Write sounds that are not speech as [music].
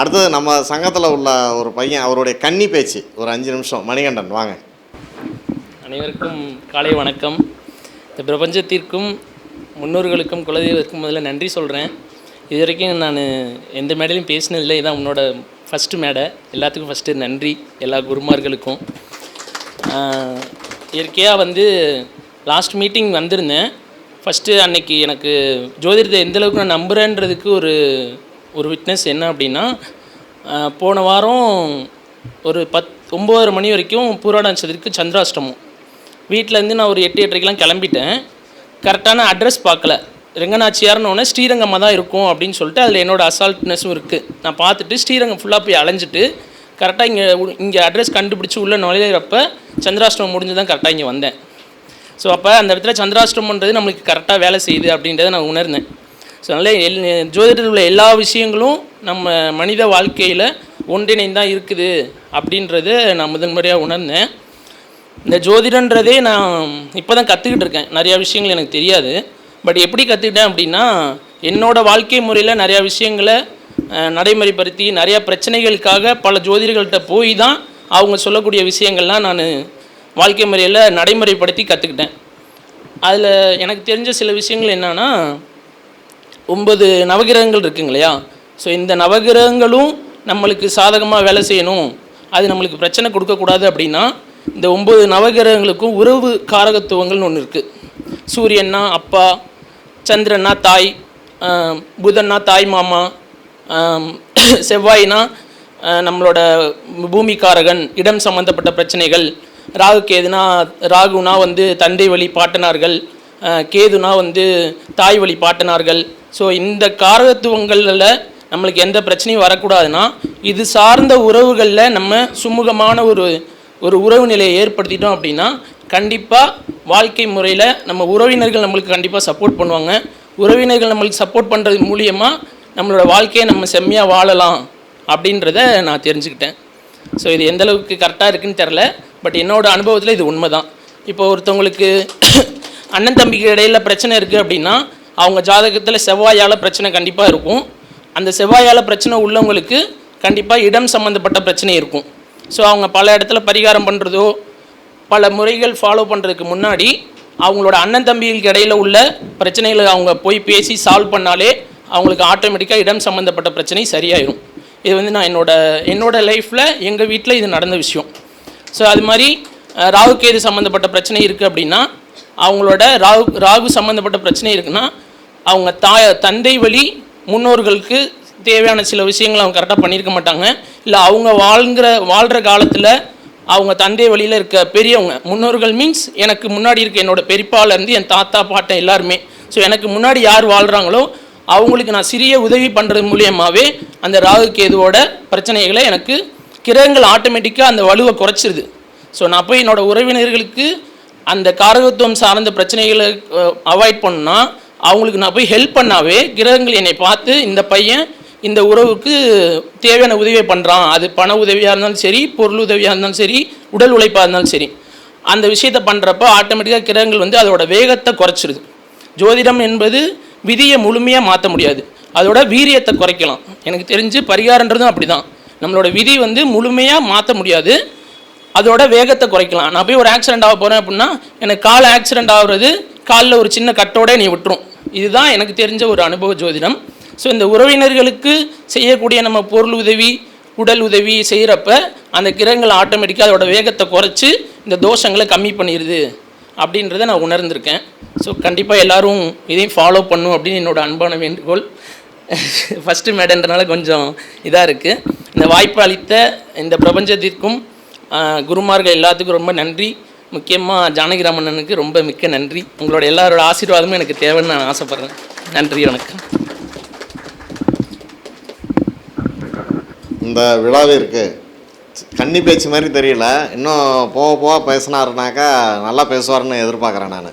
அடுத்தது நம்ம சங்கத்தில் உள்ள ஒரு பையன் அவருடைய கன்னி பேச்சு. ஒரு அஞ்சு நிமிஷம். மணிகண்டன் வாங்க. அனைவருக்கும் காலை வணக்கம். இந்த பிரபஞ்சத்திற்கும் முன்னோர்களுக்கும் குலதெய்வத்துக்கும் முதல்ல நன்றி சொல்கிறேன் இது வரைக்கும் நான் எந்த மேடையிலும் பேசினதில்லை. இதான் உன்னோட ஃபஸ்ட்டு மேடை. எல்லாத்துக்கும் ஃபஸ்ட்டு நன்றி. எல்லா குருமார்களுக்கும். இயற்கையாக வந்து லாஸ்ட் மீட்டிங் வந்திருந்தேன். ஃபஸ்ட்டு அன்னைக்கு எனக்கு ஜோதிடத்தை எந்தளவுக்கு நான் நம்புகிறேன்றதுக்கு ஒரு ஒரு விட்னஸ் என்ன அப்படின்னா போன வாரம் ஒரு பத் ஒம்போதரை மணி வரைக்கும் பூராட நட்சத்திரத்துக்கு சந்திராஷ்டமம் வீட்டிலேருந்து நான் ஒரு எட்டு எட்டரைக்கெலாம் கிளம்பிட்டேன். கரெக்டான அட்ரஸ் பார்க்கல. ரெங்கநாச்சியார்னு ஒன்று ஸ்ரீரங்கமாக தான் இருக்கும் அப்படின்னு சொல்லிட்டு அதில் என்னோட அசால்ட்னஸும் இருக்குது நான் பார்த்துட்டு ஸ்ரீரங்கம் ஃபுல்லாக போய் அலைஞ்சிட்டு கரெக்டாக இங்கே இங்கே அட்ரஸ் கண்டுபிடிச்சி உள்ளே நுழையிறப்ப சந்திராஷ்டமம் முடிஞ்சு தான் கரெக்டாக இங்கே வந்தேன். ஸோ அப்போ அந்த இடத்துல சந்திராஷ்டமன்றது நம்மளுக்கு கரெக்டாக வேலை செய்யுது அப்படின்றத நான் உணர்ந்தேன். ஸோ அதனால் எல் ஜோதிடத்தில் உள்ள எல்லா விஷயங்களும் நம்ம மனித வாழ்க்கையில் ஒன்றிணைந்தான் இருக்குது அப்படின்றத நான் முதன்முறையாக உணர்ந்தேன். இந்த ஜோதிடன்றதே நான் இப்போ தான் கற்றுக்கிட்டு இருக்கேன். நிறையா விஷயங்கள் எனக்கு தெரியாது. பட் எப்படி கற்றுக்கிட்டேன் அப்படின்னா என்னோட வாழ்க்கை முறையில் நிறையா விஷயங்களை நடைமுறைப்படுத்தி நிறையா பிரச்சனைகளுக்காக பல ஜோதிடர்கள்ட்ட போய் தான் அவங்க சொல்லக்கூடிய விஷயங்கள்லாம் நான் வாழ்க்கை முறையில் நடைமுறைப்படுத்தி கற்றுக்கிட்டேன் அதில் எனக்கு தெரிஞ்ச சில விஷயங்கள் என்னென்னா ஒன்பது நவகிரகங்கள் இருக்குங்க இல்லையா? ஸோ இந்த நவகிரகங்களும் நம்மளுக்கு சாதகமாக வேலை செய்யணும். அது நம்மளுக்கு பிரச்சனை கொடுக்கக்கூடாது அப்படின்னா இந்த ஒம்பது நவகிரகங்களுக்கும் உறவு காரகத்துவங்கள்னு ஒன்று இருக்குது சூரியன்னா அப்பா சந்திரன்னா தாய் புதன்னா தாய் மாமா ஆம், [coughs] செவ்வாய்னா நம்மளோட பூமிக்காரகன் இடம் சம்மந்தப்பட்ட பிரச்சனைகள் ராகு கேதுனா ராகுனா வந்து தந்தை வழி பாட்டனார்கள் கேதுனா வந்து தாய் வழி பாட்டனார்கள். ஸோ இந்த காரகத்துவங்களில் நம்மளுக்கு எந்த பிரச்சனையும் வரக்கூடாதுன்னா இது சார்ந்த உறவுகளில் நம்ம சுமூகமான ஒரு ஒரு உறவு நிலையை ஏற்படுத்திட்டோம் அப்படின்னா கண்டிப்பாக வாழ்க்கை முறையில் நம்ம உறவினர்கள் நம்மளுக்கு கண்டிப்பாக சப்போர்ட் பண்ணுவாங்க. உறவினர்கள் நம்மளுக்கு சப்போர்ட் பண்ணுறது மூலியமாக நம்மளோட வாழ்க்கையை நம்ம செம்மையாக வாழலாம் அப்படின்றத நான் தெரிஞ்சுக்கிட்டேன். ஸோ இது எந்தளவுக்கு கரெக்டாக இருக்குன்னு தெரில பட் என்னோடய அனுபவத்தில் இது உண்மை தான் இப்போ ஒருத்தவங்களுக்கு அண்ணன் தம்பிக்கு இடையில் பிரச்சனை இருக்குது அப்படின்னா அவங்க ஜாதகத்தில் செவ்வாயால் பிரச்சனை கண்டிப்பாக இருக்கும். அந்த செவ்வாயால் பிரச்சனை உள்ளவங்களுக்கு கண்டிப்பாக இடம் சம்மந்தப்பட்ட பிரச்சனை இருக்கும். ஸோ அவங்க பல இடத்துல பரிகாரம் பண்ணுறதோ பல முறைகள் ஃபாலோ பண்ணுறதுக்கு முன்னாடி அவங்களோட அண்ணன் தம்பிகளுக்கு இடையில உள்ள பிரச்சனைகளை அவங்க போய் பேசி சால்வ் பண்ணாலே அவங்களுக்கு ஆட்டோமேட்டிக்காக இடம் சம்மந்தப்பட்ட பிரச்சனை சரியாயிடும் இது வந்து நான் என்னோட என்னோட லைஃப்பில் எங்கள் வீட்டில் இது நடந்த விஷயம். ஸோ அது மாதிரி அஹ், கேது சம்மந்தப்பட்ட பிரச்சனை இருக்குது அப்படின்னா அவங்களோட ராகு ராகு சம்மந்தப்பட்ட பிரச்சனை இருக்குன்னா அவங்க தாய தந்தை வழி முன்னோர்களுக்கு தேவையான சில விஷயங்களை அவங்க கரெக்டாக பண்ணியிருக்க மாட்டாங்க. இல்லை அவங்க வாழ்கிற வாழ்கிற காலத்தில் அவங்க தந்தை வழியில் இருக்க பெரியவங்க முன்னோர்கள் மீன்ஸ் எனக்கு முன்னாடி இருக்க என்னோட பெரியப்பாலேருந்து என் தாத்தா பாட்டன் எல்லாருமே. ஸோ எனக்கு முன்னாடி யார் வாழ்கிறாங்களோ அவங்களுக்கு நான் சிறிய உதவி பண்ணுறது மூலியமாகவே அந்த ராகு கேதுவோட பிரச்சனைகளை எனக்கு கிரகங்கள் ஆட்டோமேட்டிக்காக அந்த வலுவை குறைச்சிருது. ஸோ நான் போய் என்னோட உறவினர்களுக்கு அந்த காரகத்துவம் சார்ந்த பிரச்சனைகளை அவாய்ட் பண்ணால் அவங்களுக்கு நான் போய் ஹெல்ப் பண்ணாவே கிரகங்கள் என்னை பார்த்து இந்த பையன் இந்த உறவுக்கு தேவையான உதவியை பண்ணுறான் அது பண உதவியாக இருந்தாலும் சரி பொருள் உதவியாக இருந்தாலும் சரி உடல் உழைப்பாக இருந்தாலும் சரி. அந்த விஷயத்தை பண்ணுறப்ப ஆட்டோமேட்டிக்காக கிரகங்கள் வந்து அதோட வேகத்தை குறைச்சிருது. ஜோதிடம் என்பது விதியை முழுமையாக மாற்ற முடியாது. அதோட வீரியத்தை குறைக்கலாம். எனக்கு தெரிஞ்சு பரிகாரன்றதும் அப்படி தான் நம்மளோட விதி வந்து முழுமையாக மாற்ற முடியாது. அதோட வேகத்தை குறைக்கலாம். நான் போய் ஒரு ஆக்சிடென்ட் ஆக போகிறேன் அப்படின்னா எனக்கு கால் ஆக்சிடென்ட் ஆகுறது காலில் ஒரு சின்ன கட்டோட நீ விட்டுரும். இதுதான் எனக்கு தெரிஞ்ச ஒரு அனுபவ ஜோதிடம். ஸோ இந்த உறவினர்களுக்கு செய்யக்கூடிய நம்ம பொருள் உதவி உடல் உதவி செய்கிறப்ப அந்த கிரகங்கள் ஆட்டோமேட்டிக்காக அதோட வேகத்தை குறைச்சி இந்த தோஷங்களை கம்மி பண்ணிடுது அப்படின்றத நான் உணர்ந்திருக்கேன். ஸோ கண்டிப்பாக எல்லோரும் இதையும் ஃபாலோ பண்ணும் அப்படின்னு என்னோட அன்பான வேண்டுகோள். ஃபஸ்ட்டு மேடன்றனால கொஞ்சம் இதாக இருக்குது இந்த வாய்ப்பு அளித்த இந்த பிரபஞ்சத்திற்கும் குருமார்கள் எல்லாத்துக்கும் ரொம்ப நன்றி. முக்கியமாக ஜானகிராமண்ணனுக்கு ரொம்ப மிக்க நன்றி. உங்களோட எல்லாரோட ஆசீர்வாதமும் எனக்கு தேவைன்னு நான் ஆசைப்பட்றேன். நன்றி வணக்கம். இந்த விழாவிற்கு கன்னி பேச்சு மாதிரி தெரியல. இன்னும் போக போக பேசினாருனாக்கா நல்லா பேசுவார்னு எதிர்பார்க்குறேன் நான்.